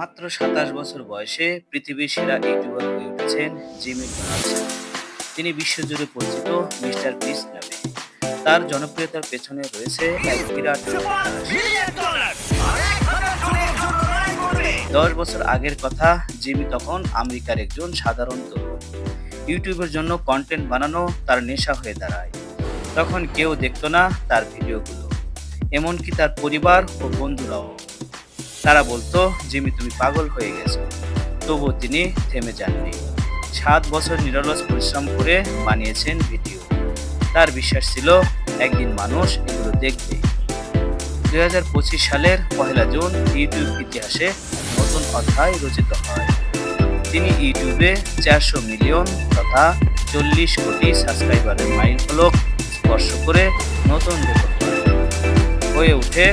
মাত্র সাতাশ বছর বয়সে পৃথিবীর সেরা ইউটিউবার হয়ে উঠেছেন জিমি ডোনাল্ডসন তিনি বিশ্বজুড়ে পরিচিত মিস্টার বিস নামে। তার জনপ্রিয়তার পেছনে রয়েছে এক বিরাট দশ বছর আগের কথা, জিমি তখন আমেরিকার একজন সাধারণ তরুণ। ইউটিউবের জন্য কন্টেন্ট বানানো তার নেশা হয়ে দাঁড়ায়। তখন কেউ দেখতো না তার ভিডিওগুলো। এমনকি তার পরিবার ও বন্ধুরাও। তারা বলতো, জিমি, তুমি পাগল হয়ে গেছো। তবুও তিনি থেমে যাননি। সাত বছর নিরলস পরিশ্রম করে বানিয়েছেন ভিডিও। তার বিশ্বাস ছিল, একদিন মানুষ এগুলো দেখবে। দুই হাজার পঁচিশ সালের পহেলা জুন ইউটিউব ইতিহাসে নতুন অধ্যায় রচিত হয়। তিনি ইউটিউবে চারশো মিলিয়ন তথা চল্লিশ কোটি সাবস্ক্রাইবারের মাইল ফলক স্পর্শ করে নতুন রেকর্ড হয়ে ওঠে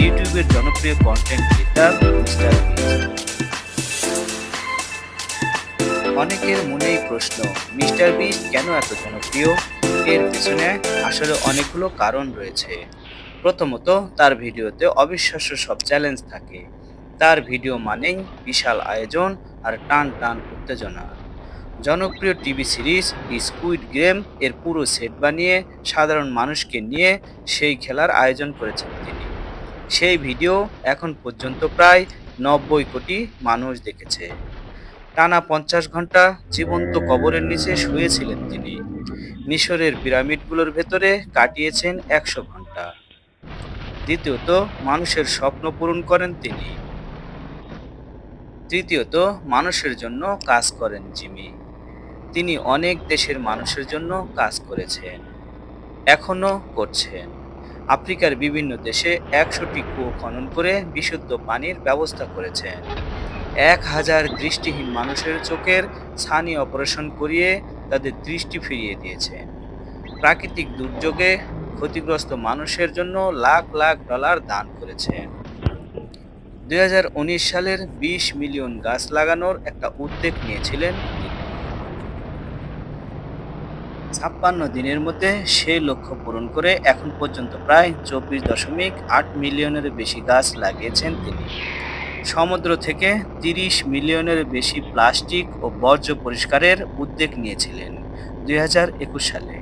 ইউটিউবের জনপ্রিয় কন্টেন্ট ক্রিয়েটার মিস্টার অনেকের মনেই প্রশ্ন মিস্টার বিস্ট কেন এত জনপ্রিয়? এর পেছনে আসলে অনেকগুলো কারণ রয়েছে। প্রথমত, তার ভিডিওতে অবিশ্বাস্য সব চ্যালেঞ্জ থাকে। তার ভিডিও মানেই বিশাল আয়োজন আর টান টান উত্তেজনা। জনপ্রিয় টিভি সিরিজ স্কুইড গেম এর পুরো সেট বানিয়ে সাধারণ মানুষকে নিয়ে সেই খেলার আয়োজন করেছেন তিনি। সেই ভিডিও এখন পর্যন্ত প্রায় নব্বই কোটি মানুষ দেখেছে। টানা পঞ্চাশ ঘণ্টা জীবন্ত কবরের নিচে শুয়েছিলেন তিনি। মিশরের পিরামিডগুলোর ভেতরে কাটিয়েছেন একশো ঘণ্টা। দ্বিতীয়ত, মানুষের স্বপ্ন পূরণ করেন তিনি। তৃতীয়ত, মানুষের জন্য কাজ করেন জিমি। তিনি অনেক দেশের মানুষের জন্য কাজ করেছেন। এখনও করছেন। আফ্রিকার বিভিন্ন দেশে একশোটি কুয়ো খনন করে বিশুদ্ধ পানির ব্যবস্থা করেছেন। এক হাজার দৃষ্টিহীন মানুষের চোখের ছানি অপারেশন করিয়ে তাদের দৃষ্টি ফিরিয়ে দিয়েছেন প্রাকৃতিক দুর্যোগে ক্ষতিগ্রস্ত মানুষের জন্য লাখ লাখ ডলার দান করেছেন। দু হাজার উনিশ সালের বিশ মিলিয়ন গাছ লাগানোর একটা উদ্যোগ নিয়েছিলেন তিনি। ছাপ্পান্ন দিনের মধ্যে সেই লক্ষ্য পূরণ করে এখন পর্যন্ত প্রায় চব্বিশ দশমিক আট মিলিয়নের বেশি গাছ লাগিয়েছেন তিনি। সমুদ্র থেকে তিরিশ মিলিয়নের বেশি প্লাস্টিক ও বর্জ্য পরিষ্কারের উদ্যোগ নিয়েছিলেন দুই হাজার একুশ সালে।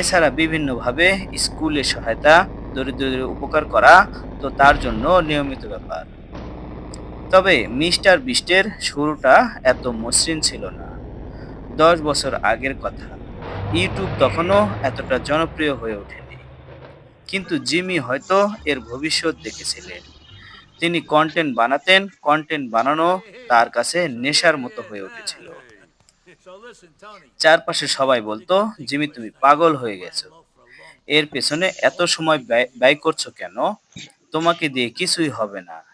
এছাড়া বিভিন্নভাবে স্কুলে সহায়তা, দরিদ্রদের উপকার করা তো তার জন্য নিয়মিত ব্যাপার। তবে মিস্টার বিস্টের শুরুটা এত মসৃণ ছিল না। দশ বছর আগের কথা। ইউটিউব তখনও এতটা জনপ্রিয় হয়ে ওঠেনি। কিন্তু জিমি হয়তো এর ভবিষ্যৎ দেখেছিলেন। তিনি কন্টেন্ট বানাতেন কন্টেন্ট বানানো তার কাছে নেশার মতো হয়ে উঠেছিল। চারপাশে সবাই বলতো, জিমি, তুমি পাগল হয়ে গেছো। এর পেছনে এত সময় ব্যয় করছ কেন? তোমাকে দিয়ে কিছুই হবে না।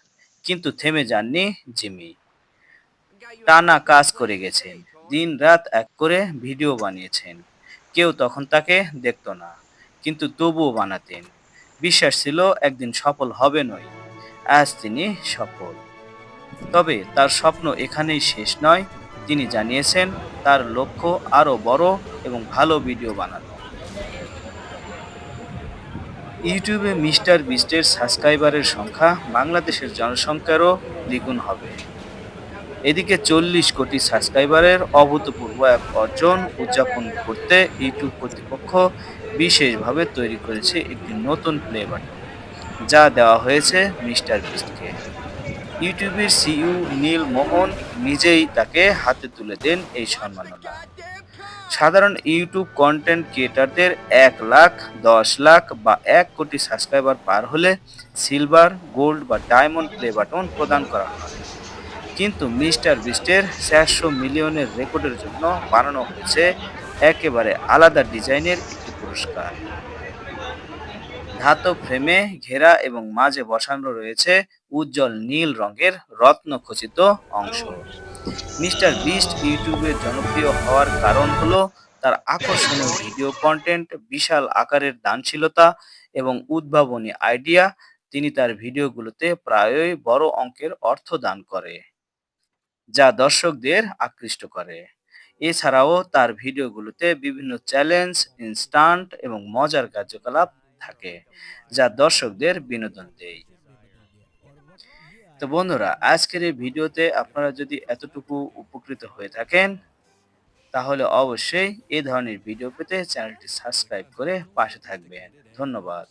কিন্তু থেমে যাননি জিমি। টানা কাজ করে গেছেন। দিন রাত এক করে ভিডিও বানিয়েছেন। কেউ তখন তাকে দেখতো না, কিন্তু তবুও বানাতেন। বিশ্বাস ছিল একদিন সফল হবে নয়, আজ তিনি সফল। তবে তার স্বপ্ন এখানেই শেষ নয়, তিনি জানিয়েছেন তার লক্ষ্য আরও বড় এবং ভালো ভিডিও বানানো। ইউটিউবে মিস্টার বিস্টের সাবস্ক্রাইবারের সংখ্যা বাংলাদেশের জনসংখ্যারও দ্বিগুণ হবে। এদিকে চল্লিশ কোটি সাবস্ক্রাইবারের অভূতপূর্ব এক অর্জন উদযাপন করতে ইউটিউব কর্তৃপক্ষ বিশেষভাবে তৈরি করেছে একটি নতুন প্লে বাটন যা দেওয়া হয়েছে মিস্টার বিস্টকে। ইউটিউবের সিইও নীল মোহন নিজেই তাকে হাতে তুলে দেন এই সম্মাননা। সাধারণ ইউটিউব কন্টেন্ট ক্রিয়েটারদের এক লাখ, দশ লাখ বা এক কোটি সাবস্ক্রাইবার পার হলে সিলভার গোল্ড বা ডায়মন্ড প্লে বাটন প্রদান করা হয়। কিন্তু মিস্টার বিস্টের চারশো মিলিয়নের রেকর্ডের জন্য বানানো হয়েছে একেবারে আলাদা ডিজাইনের একটি পুরস্কার। ধাতব ফ্রেমে ঘেরা এবং মাঝে বসানো রয়েছে উজ্জ্বল নীল রঙের রত্ন খচিত অংশ। মিস্টার বিস্ট ইউটিউবে জনপ্রিয় হওয়ার কারণ হলো তার আকর্ষণীয় ভিডিও কন্টেন্ট, বিশাল আকারের দানশীলতা এবং উদ্ভাবনী আইডিয়া। তিনি তার ভিডিওগুলোতে প্রায়ই বড় অঙ্কের অর্থ দান করে। যা দর্শকদের আকৃষ্ট করে। এছাড়াও তার ভিডিওগুলোতে বিভিন্ন চ্যালেঞ্জ, ইনস্টান্ট এবং মজার কার্যকলাপ থাকে, যা দর্শকদের বিনোদন দেয়। তো বন্ধুরা, আজকের এই ভিডিওতে আপনারা যদি এতটুকু উপকৃত হয়ে থাকেন, তাহলে অবশ্যই এই ধরনের ভিডিও পেতে চ্যানেলটি সাবস্ক্রাইব করে পাশে থাকবেন। ধন্যবাদ।